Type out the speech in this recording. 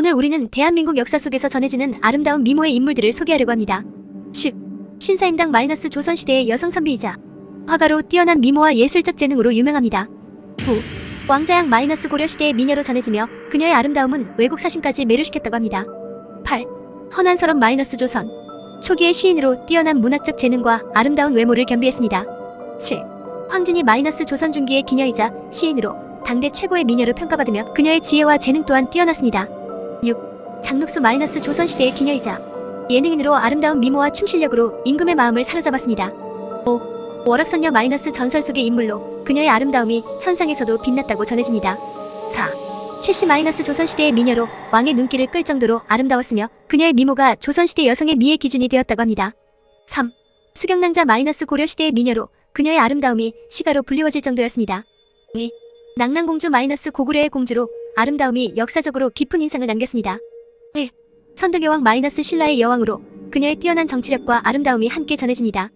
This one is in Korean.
오늘 우리는 대한민국 역사 속에서 전해지는 아름다운 미모의 인물들을 소개하려고 합니다. 10. 신사임당 마이너스 조선시대의 여성 선비이자 화가로 뛰어난 미모와 예술적 재능으로 유명합니다. 9. 왕자양 마이너스 고려시대의 미녀로 전해지며 그녀의 아름다움은 외국 사신까지 매료시켰다고 합니다. 8. 허난설원 마이너스 조선 초기의 시인으로 뛰어난 문학적 재능과 아름다운 외모를 겸비했습니다. 7. 황진이 마이너스 조선 중기의 기녀이자 시인으로 당대 최고의 미녀로 평가받으며 그녀의 지혜와 재능 또한 뛰어났습니다. 6. 장록수 마이너스 조선시대의 기녀이자 예능인으로 아름다운 미모와 춤 실력으로 임금의 마음을 사로잡았습니다. 5. 월악선녀 마이너스 전설 속의 인물로 그녀의 아름다움이 천상에서도 빛났다고 전해집니다. 4. 최씨 마이너스 조선시대의 미녀로 왕의 눈길을 끌 정도로 아름다웠으며 그녀의 미모가 조선시대 여성의 미의 기준이 되었다고 합니다. 3. 수경낭자 마이너스 고려시대의 미녀로 그녀의 아름다움이 시가로 불리워질 정도였습니다. 2. 낭랑공주 마이너스 고구려의 공주로 아름다움이 역사적으로 깊은 인상을 남겼습니다. 1. 선덕여왕 마이너스 신라의 여왕으로 그녀의 뛰어난 정치력과 아름다움이 함께 전해집니다.